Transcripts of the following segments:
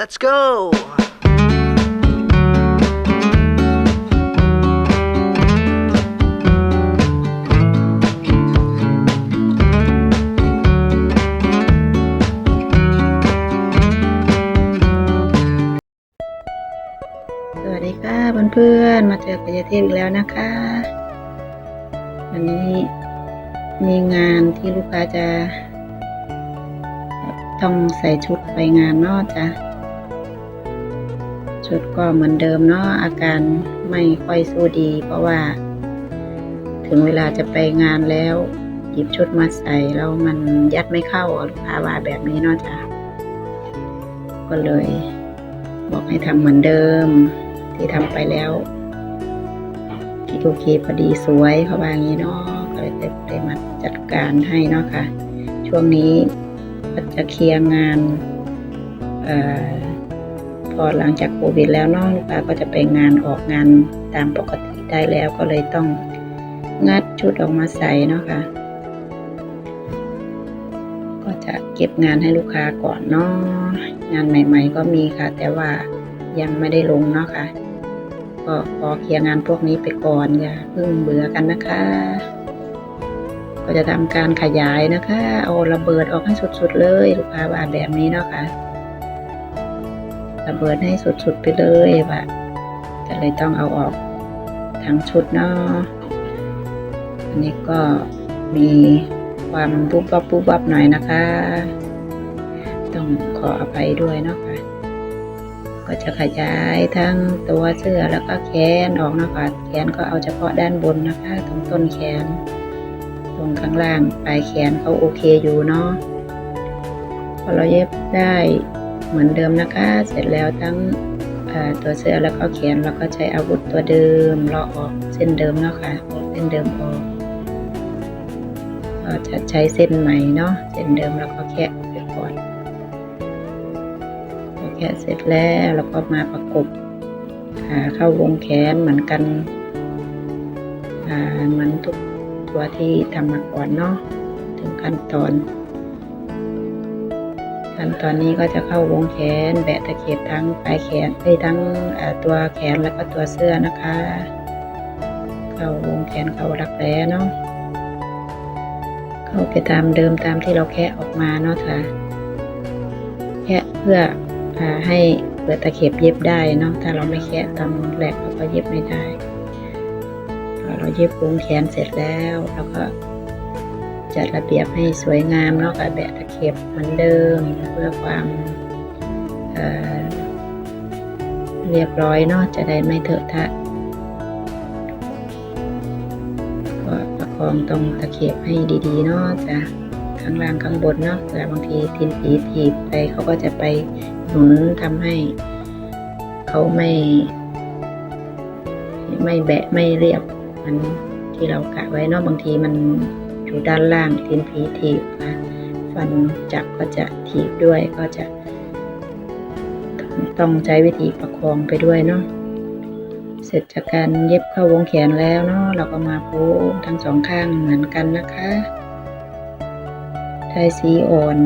Let's go! สวัสดีค่ะเพื่อนๆมาเจอกับยาเทพอีกแล้วนะคะ วันนี้มีงานที่ลูกค้าจะ ต้องใส่ชุดไปงานนอกจ้ะ ชุดก็เหมือนเดิมเนาะอาการไม่ค่อยสู้ดี เพราะว่า ถึงเวลาจะไปงานแล้ว หยิบชุดมาใส่แล้วมันยัดไม่เข้าอะลูกค้าว่าแบบนี้เนาะจ้ะก็เลย บอกให้ทำเหมือนเดิม ที่ทำไปแล้วคิดโอเคพอดีสวยเขาว่าอย่างี้เนาะก็เลยได้มาจัดการให้เนาะค่ะ ช่วงนี้ก็จะเคลียร์งานเอ่อ อหลังจากโควิดแล้วเนาะลูกค้าก็จะไปงานออกงานตามปกติได้แล้วก็เลยต้องงัดชุดออกมาใส่เนาะค่ะ ก็จะเก็บงานให้ลูกค้าก่อนเนาะงานใหม่ ๆ ก็มีค่ะ แต่ว่ายังไม่ได้ลงเนาะค่ะ ก็ขอเคลียร์งานพวกนี้ไปก่อนอย่าเพิ่งเบื่อกันนะคะ ก็จะทำการขยายนะคะ เอาระเบิดออกให้สุดๆเลย ลูกค้าว่าแบบนี้เนาะค่ะ ระเบิดให้สุดๆไปเลยว่าก็เลยต้องเอาออกทั้งชุดเนาะอันนี้ก็มีความปุ๊บปับปุ๊บปับหน่อยนะคะ ต้องขออภัยด้วยเนาะค่ะ ก็จะขยายทั้งตัวเสื้อแล้วก็แขนออกนะคะแขนก็เอาเฉพาะด้านบนนะคะ ตรงต้นแขน ตรงข้างล่างปลายแขนเขาโอเคอยู่เนาะพอเราเย็บได้ เหมือนเดิมนะคะ เสร็จแล้วทั้งตัวเสื้อแล้วก็แขนเราก็ใช้อาวุธตัวเดิมเลาะออกเส้นเดิมเนาะค่ะออกเส้นเดิมออกก็จะใช้เส้นใหม่เนาะเส้นเดิมแล้วก็แคะไปก่อนพอแคะเสร็จแล้วเราก็มาประกบหาเข้าวงแขนเหมือนกันอ่าเหมือนทุกตัวที่ทำมาก่อนเนาะถึงขั้นตอน ขั้นตอนนี้ก็จะเข้าวงแขนแบะตะเข็บทั้งปลายแขนไปทั้งตัวแขนแล้วก็ตัวเสื้อนะคะ เข้าวงแขนเข้ารักแร้เนาะเข้าไปตามเดิมตามที่เราแคะออกมาเนาะค่ะแคะเพื่ออาให้เปิดตะเข็บเย็บได้เนาะถ้าเราไม่แคะตอนแรกเราก็เย็บไม่ได้เราเย็บวงแขนเสร็จแล้วเราก็จัดระเบียบให้สวยงามเนาะกับแบะตะ ข็บเหมือนเดิมเพื่อความเเรียบร้อยเนาะจะได้ไม่เถอะทะก็ประคองตรงตะเข็บให้ดีๆเนาะจ้ะข้างล่างข้างบนเนาะแต่บางทีทินผีถีบไปเขาก็จะไปหนุนทำให้ เขาไม่ ไม่แบะไม่เรียบมันที่เรากะไว้เนาะบางทีมันอยู่ด้านล่างทินผีถีบ ฟันจับก็จะถีบด้วยก็จะ ต้องใช้วิธีประคองไปด้วยเนาะเสร็จจากการเย็บเข้าวงแขนแล้วเนาะเราก็มาโพทั้งสองข้างเหมือนกันนะคะได้สีอ่อน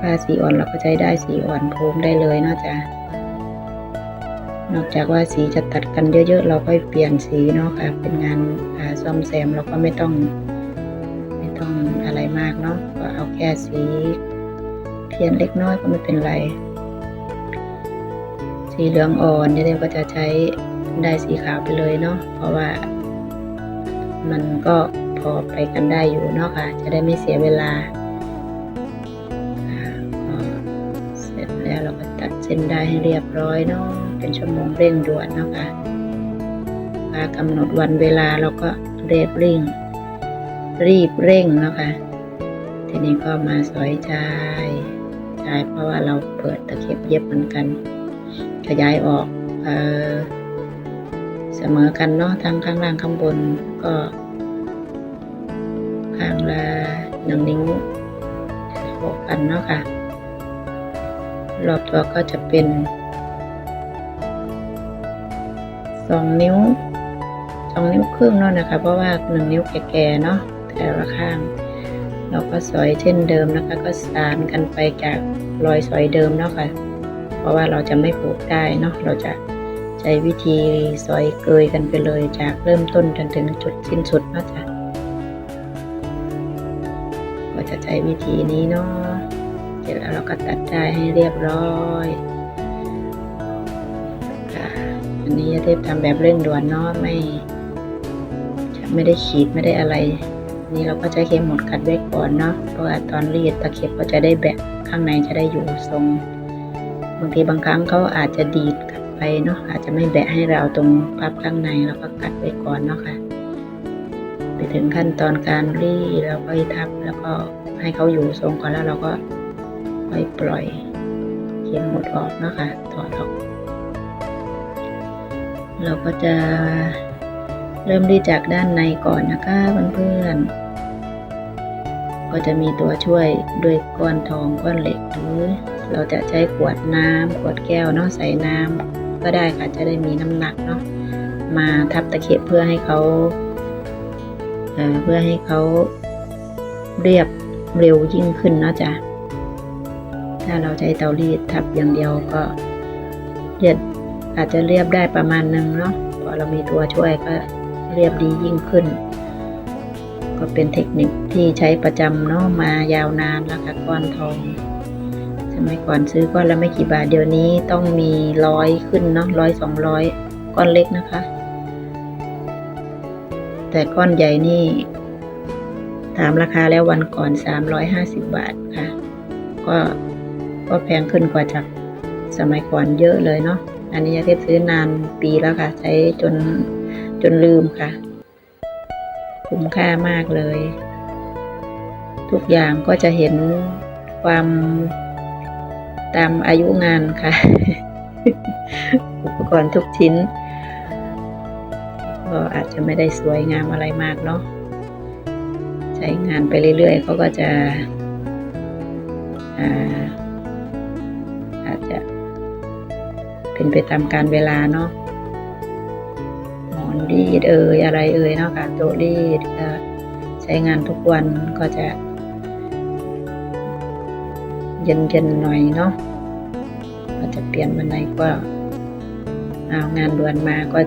ผ้าสีอ่อนเราก็ใช้ได้สีอ่อนโพรมได้เลยเนาะจ๊ะนอกจากว่าสีจะตัดกันเยอะๆ เราก็เปลี่ยนสีเนาะค่ะ เป็นงานซ่อมแซมเราก็ไม่ต้อง มากเนาะก็เอาแค่สี เพียนเล็กน้อยก็ไม่เป็นไร สีเหลืองอ่อนเนี่ยก็จะใช้ได้สีขาวไปเลยเนาะเพราะว่า มันก็พอไปกันได้อยู่เนาะค่ะ จะได้ไม่เสียเวลาเสร็จแล้วเราก็ตัดเส้นได้ให้เรียบร้อยเนาะเป็นชั่วโมงเร่งด่วนเนาะค่ะมากำหนดวันเวลาเราก็เรียบเร่งรีบเร่งเนาะค่ะ ทีนี้ก็มาสอยชายชายเพราะว่าเราเปิดตะเข็บเย็บเหมือนกัน ขยายออกเออเสมอกันเนาะทั้งข้างล่างข้างบนก็ ข้างละหนึ่งนิ้วหกกันเนาะค่ะ รอบตัวก็จะเป็นสองนิ้วสองนิ้วครึ่งเนาะนะคะ เพราะว่าหนึ่งนิ้วแก่ๆเนาะแต่ละข้าง เราก็สอยเช่นเดิมนะคะ ก็สานกันไปจากรอยสอยเดิมเนาะค่ะ เพราะว่าเราจะไม่ผูกได้เนาะเราจะใช้วิธีซอยเกยกันไปเลยจากเริ่มต้นจนถึงจุดสิ้นสุดเนาะจ้ะก็จะใช้วิธีนี้เนาะเสร็จแล้วเราก็ตัดได้ให้เรียบร้อยค่ะอันนี้จะเทพทำแบบเร่งด่วนเนาะไม่ไม่ได้ขีดไม่ได้อะไร นี่เราก็ใช้เข็มหมดกัดไว้ก่อนเนาะเพราะว่าตอนรีดตะเข็บก็จะได้แบะข้างในจะได้อยู่ทรง บางทีบางครั้งเขาอาจจะดีดกัดไปเนาะอาจจะไม่แบะให้เราตรงพับข้างในเราก็กัดไว้ก่อนเนาะค่ะ ไปถึงขั้นตอนการรีดเราก็ทับแล้วก็ให้เขาอยู่ทรงก่อนแล้วเราก็ค่อยปล่อยเข็มหมดออกเนาะค่ะถอดออก เราก็จะ เริ่มรีจากด้านในก่อนนะคะเพื่อนๆ ก็จะมีตัวช่วยด้วยก้อนทองก้อนเหล็กหรือเราจะใช้ขวดน้ำขวดแก้วเนาะใส่น้ำก็ได้ค่ะจะได้มีน้ำหนักเนาะมาทับตะเข็บเพื่อให้เขาเเพื่อให้เขาเรียบเร็วยิ่งขึ้นเนาะจ้ะถ้าเราใช้เตารีดทับอย่างเดียวก็เรียบอาจจะเรียบได้ประมาณหนึงเนาะพอเรามีตัวช่วยก็ เรียบดียิ่งขึ้น ก็เป็นเทคนิคที่ใช้ประจำเนาะมายาวนานแล้วค่ะก้อนทองสมัยก่อนซื้อก้อนละไม่กี่บาทเดี๋ยวนี้ต้องมีร้อยขึ้นเนาะร้อยสองร้อยก้อนเล็กนะคะ แต่ก้อนใหญ่นี่ถามราคาแล้ววันก่อนสามร้อยห้าสิบบาทค่ะ ก็ก็แพงขึ้นกว่าจากสมัยก่อนเยอะเลยเนาะ อันนี้ยาเทพซื้อนานปีแล้วค่ะ ใช้จน จนลืมค่ะ คุ้มค่ามากเลย ทุกอย่างก็จะเห็นความตามอายุงานค่ะ อุปกรณ์ทุกชิ้น ก็อาจจะไม่ได้สวยงามอะไรมากเนาะใช้งานไปเรื่อยๆเขาก็จะอาอาจจะเป็นไปตามการเวลาเนาะ รีดเอ่ยอะไรเอ่ยเนาะค่ะโต๊ะรีดก็ใช้งานทุกวันก็จะ เย็นๆหน่อยเนาะก็จะเปลี่ยนวันไหนก็เอางานด่วนมาก็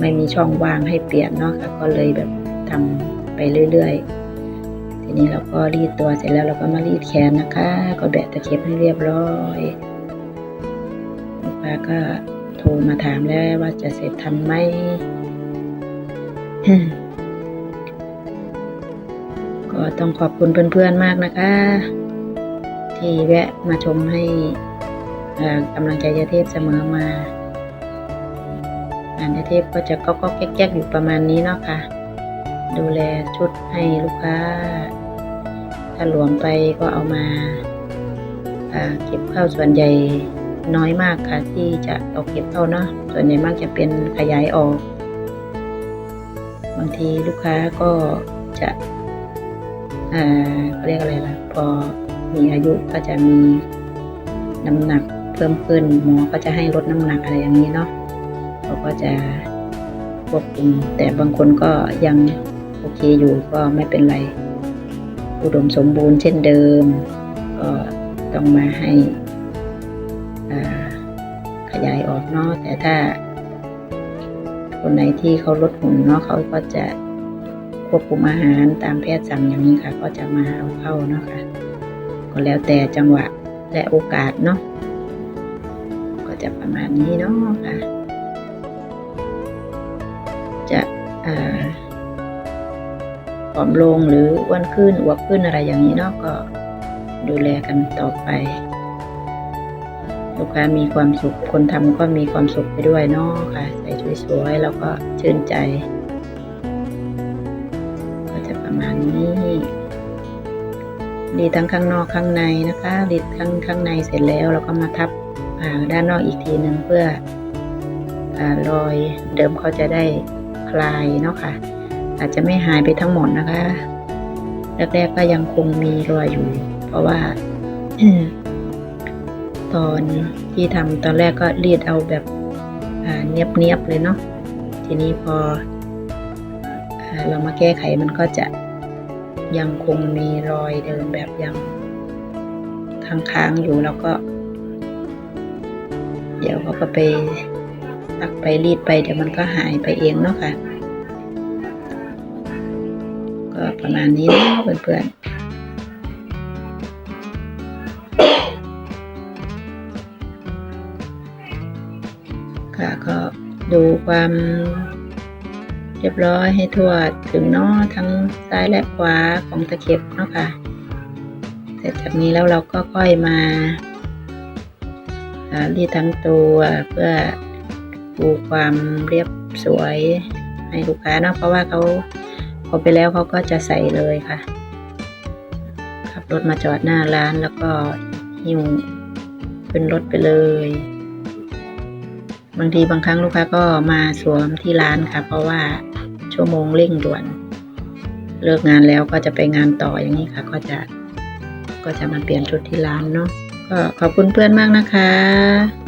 ไม่มีช่องว่างให้เปลี่ยนเนาะค่ะก็เลยแบบทำไปเรื่อยๆ ทีนี้เราก็รีดตัวเสร็จแล้วเราก็มารีดแขนนะคะ ก็แบะตะเข็บให้เรียบร้อยลูกค้าก็โทรมาถามแล้วว่าจะเสร็จทันไหม ก็ต้องขอบคุณเพื่อนๆมากนะคะ ที่แวะมาชมให้กำลังใจยาเทพเสมอมา งานยาเทพก็จะก็ก็แก๊กๆอยู่ประมาณนี้เนาะค่ะ ดูแลชุดให้ลูกค้า ถ้าหลวมไปก็เอามาอ่าเก็บเข้าส่วนใหญ่น้อยมากค่ะ ที่จะเอาเก็บเข้าเนาะส่วนใหญ่มากจะเป็นขยายออก บางทีลูกค้าก็จะอ่าเขาเรียกอะไรล่ะ พอมีอายุก็จะมีน้ำหนักเพิ่มขึ้นหมอก็จะให้ลดน้ำหนักอะไรอย่างนี้เนาะเขาก็จะควบคุมแต่บางคนก็ยังโอเคอยู่ก็ไม่เป็นไร อุดมสมบูรณ์เช่นเดิม ก็ต้องมาให้ขยายออกเนาะแต่ถ้า คนไหนที่เขาลดหุ่นเนาะเขาก็จะควบคุมอาหารตามแพทย์สั่งอย่างนี้ค่ะ ก็จะมาเอาเข้าเนาะค่ะ ก็แล้วแต่จังหวะและโอกาสเนาะก็จะประมาณนี้เนาะค่ะ จะอ่าผอมลงหรืออ้วนขึ้นอวบขึ้นอะไรอย่างนี้เนาะก็ดูแลกันต่อไป ลูกค้ามีความสุข คนทำก็มีความสุขไปด้วยเนาะค่ะ ใส่สวยๆแล้วก็ชื่นใจ ก็จะประมาณนี้รีดทั้งข้างนอกข้างในนะคะรีดข้างข้างในเสร็จแล้วเราก็มาทับด้านนอกอีกทีหนึ่งเพื่ออรอยเดิมเขาจะได้คลายเนาะค่ะ อาจจะไม่หายไปทั้งหมดนะคะแรกๆก็ยังคงมีรอยอยู่ เพราะว่า ตอนที่ทำตอนแรกก็รีดเอาแบบเนียบๆเลยเนาะทีนี้พออเรามาแก้ไขมันก็จะยังคงมีรอยเดิมแบบยังค้างๆอยู่แล้วก็ เดี๋ยวเขาก็ไปซักไปรีดไปเดี๋ยวมันก็หายไปเองเนาะค่ะ ก็ประมาณนี้เนาะเพื่อนๆ ความเรียบร้อยให้ทั่วถึงนาะทั้งซ้ายและขวาของตะเข็บเนาะค่ะ เสร็จจากนี้แล้วเราก็ค่อยมาอ่ารีดทั้งตัวเพื่อดูความเรียบสวยให้ลูกค้าเนาะเพราะว่าเขาพอไปแล้วเขาก็จะใส่เลยค่ะ ขับรถมาจอดหน้าร้านแล้วก็หิ้วขึ้นรถไปเลย บางทีบางครั้งลูกค้าก็มาสวมที่ร้านค่ะ เพราะว่าชั่วโมงเร่งด่วน เลิกงานแล้วก็จะไปงานต่ออย่างนี้ค่ะ ก็จะก็จะมาเปลี่ยนชุดที่ร้านเนาะก็ขอบคุณเพื่อนมากนะคะ